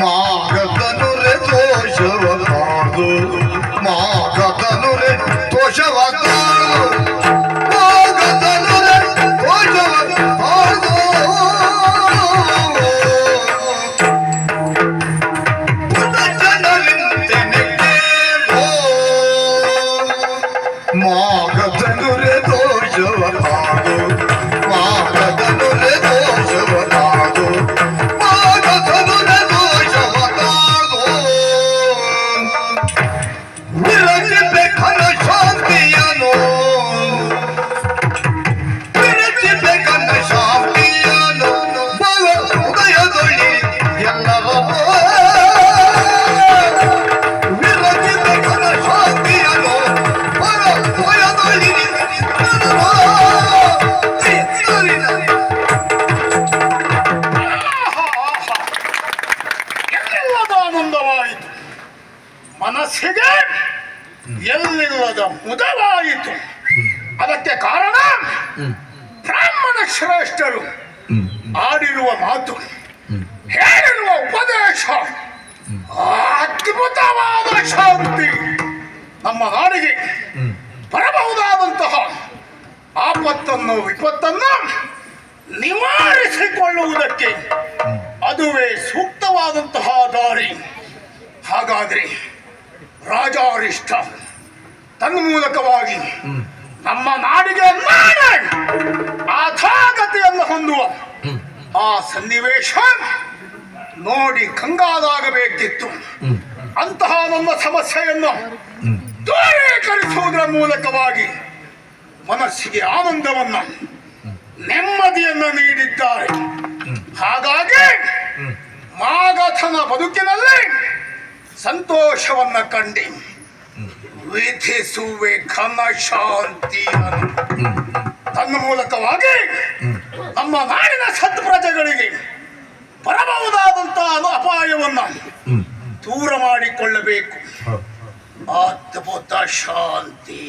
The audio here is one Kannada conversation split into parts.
ಮಾಗತನುರೆ ತೋಷವ ಕಾದು ಮಾಗತನುರೆ ತೋಷವ ಕಾದು ಮಾಗತನುರೆ ತೋಷವ ಕಾದು ಮಾಗ ಆನಂದವಾಯಿತು. ಮನಸ್ಸಿಗೆ ಎಲ್ಲಿಲ್ಲದ ಮುದವಾಯಿತು. ಅದಕ್ಕೆ ಕಾರಣ ಬ್ರಾಹ್ಮಣ ಶ್ರೇಷ್ಠರು ಆಡಿರುವ ಮಾತು, ಹೇಳಿರುವ ಉಪದೇಶ, ಅದ್ಭುತವಾದ ಶಾಂತಿ ನಮ್ಮ ನಾಡಿಗೆ ಆಪತ್ತನ್ನು ವಿಪತ್ತನ್ನು ನಿವಾರಿಸಿಕೊಳ್ಳುವುದಕ್ಕೆ ಅದುವೇ ಸೂಕ್ತವಾದಂತಹ ದಾರಿ. ಹಾಗಾದ್ರೆ ರಾಜಾರಿಷ್ಟ ತನ್ನ ಮೂಲಕವಾಗಿ ನಮ್ಮ ನಾಡಿಗೆ ಅಥಾಗತೆಯನ್ನು ಹೊಂದುವ ಆ ಸನ್ನಿವೇಶ ನೋಡಿ ಕಂಗಾಲಾಗಬೇಕಿತ್ತು ಅಂತಹ ನಮ್ಮ ಸಮಸ್ಯೆಯನ್ನು ದೂರೀಕರಿಸುವುದರ ಮೂಲಕವಾಗಿ ಮನಸ್ಸಿಗೆ ಆನಂದವನ್ನ ನೆಮ್ಮದಿಯನ್ನು ನೀಡಿದ್ದಾರೆ. ಹಾಗಾಗಿ ಮಾಗಥನ ಬದುಕಿನಲ್ಲಿ ಸಂತೋಷವನ್ನ ಕಂಡಿ. ವಿಧಿಸುವೆ ಘನ ಶಾಂತಿಯನ್ನು ತನ್ನ ಮೂಲಕವಾಗಿ ನಮ್ಮ ನಾಡಿನ ಸತ್ ಪ್ರಜೆಗಳಿಗೆ ಬರಬಹುದಾದಂತಹ ಅಪಾಯವನ್ನ ದೂರ ಮಾಡಿಕೊಳ್ಳಬೇಕು. ಅದ್ಭುತ ಶಾಂತಿ.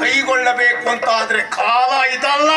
ಕೈಗೊಳ್ಳಬೇಕು ಅಂತ ಆದ್ರೆ ಕಾಲ ಇದಲ್ಲ.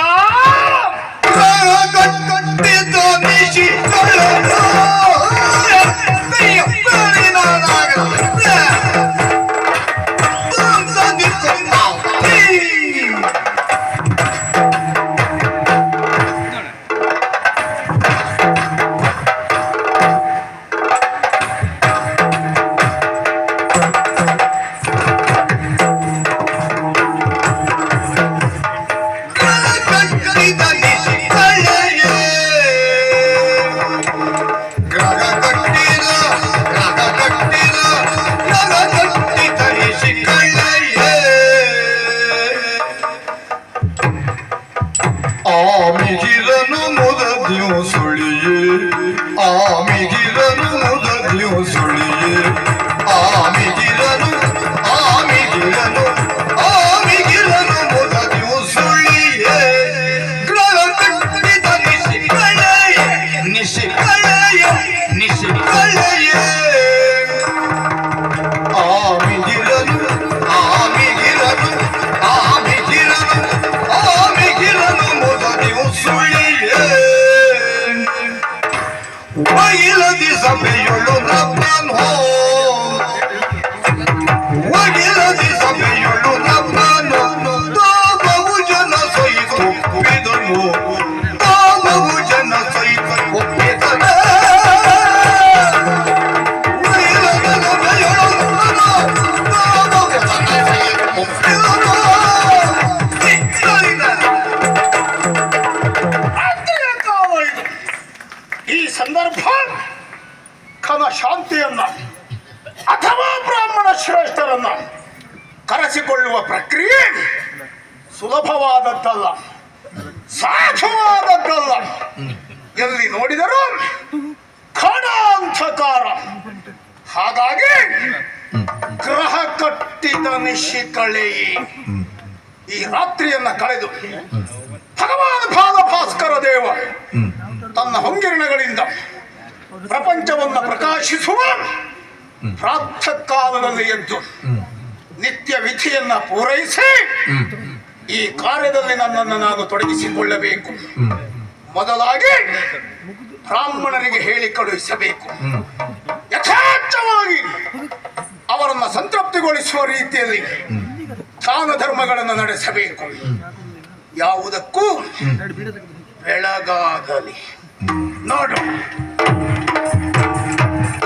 ಆಮಿಗಿರನು ಮುದದ್ಯು ಸುಳಿಯೇ. ಆಮಿಗಿರನು ಮುದದ್ಯು ಸುಳಿಯೇ. ಸಂದರ್ಭ ಕನ ಶಾಂತಿಯನ್ನ ಅಥವಾ ಬ್ರಾಹ್ಮಣ ಶ್ರೇಷ್ಠರನ್ನ ಕರೆಸಿಕೊಳ್ಳುವ ಪ್ರಕ್ರಿಯೆ ಸುಲಭವಾದದ್ದಲ್ಲ, ಸಾಧ್ಯವಾದದ್ದಲ್ಲ. ಎಲ್ಲಿ ನೋಡಿದರೂ ಖಡಾಂಧಕಾರ. ಹಾಗಾಗಿ ಗ್ರಹ ಕಟ್ಟಿದ ನಿಶಿಕಳೆ. ಈ ರಾತ್ರಿಯನ್ನ ಕಳೆದು ಭಗವಾನ್ ಭಾವ ಭಾಸ್ಕರ ದೇವ ತನ್ನ ಹೊಂಗಿರಣಗಳಿಂದ ಪ್ರಪಂಚವನ್ನು ಪ್ರಕಾಶಿಸುವ ಪ್ರಾತಃ ಕಾಲದಲ್ಲಿ ಎದ್ದು ನಿತ್ಯ ವಿಧಿಯನ್ನ ಪೂರೈಸಿ ಈ ಕಾರ್ಯದಲ್ಲಿ ನನ್ನನ್ನು ನಾನು ತೊಡಗಿಸಿಕೊಳ್ಳಬೇಕು. ಮೊದಲಾಗಿ ಬ್ರಾಹ್ಮಣರಿಗೆ ಹೇಳಿ ಕಳುಹಿಸಬೇಕು. ಯಥಾರ್ಥವಾಗಿ ಅವರನ್ನ ಸಂತೃಪ್ತಿಗೊಳಿಸುವ ರೀತಿಯಲ್ಲಿ ದಾನ ಧರ್ಮಗಳನ್ನು ನಡೆಸಬೇಕು. ಯಾವುದಕ್ಕೂ ಬೆಳಗಾಗಲಿ. ನೋಡು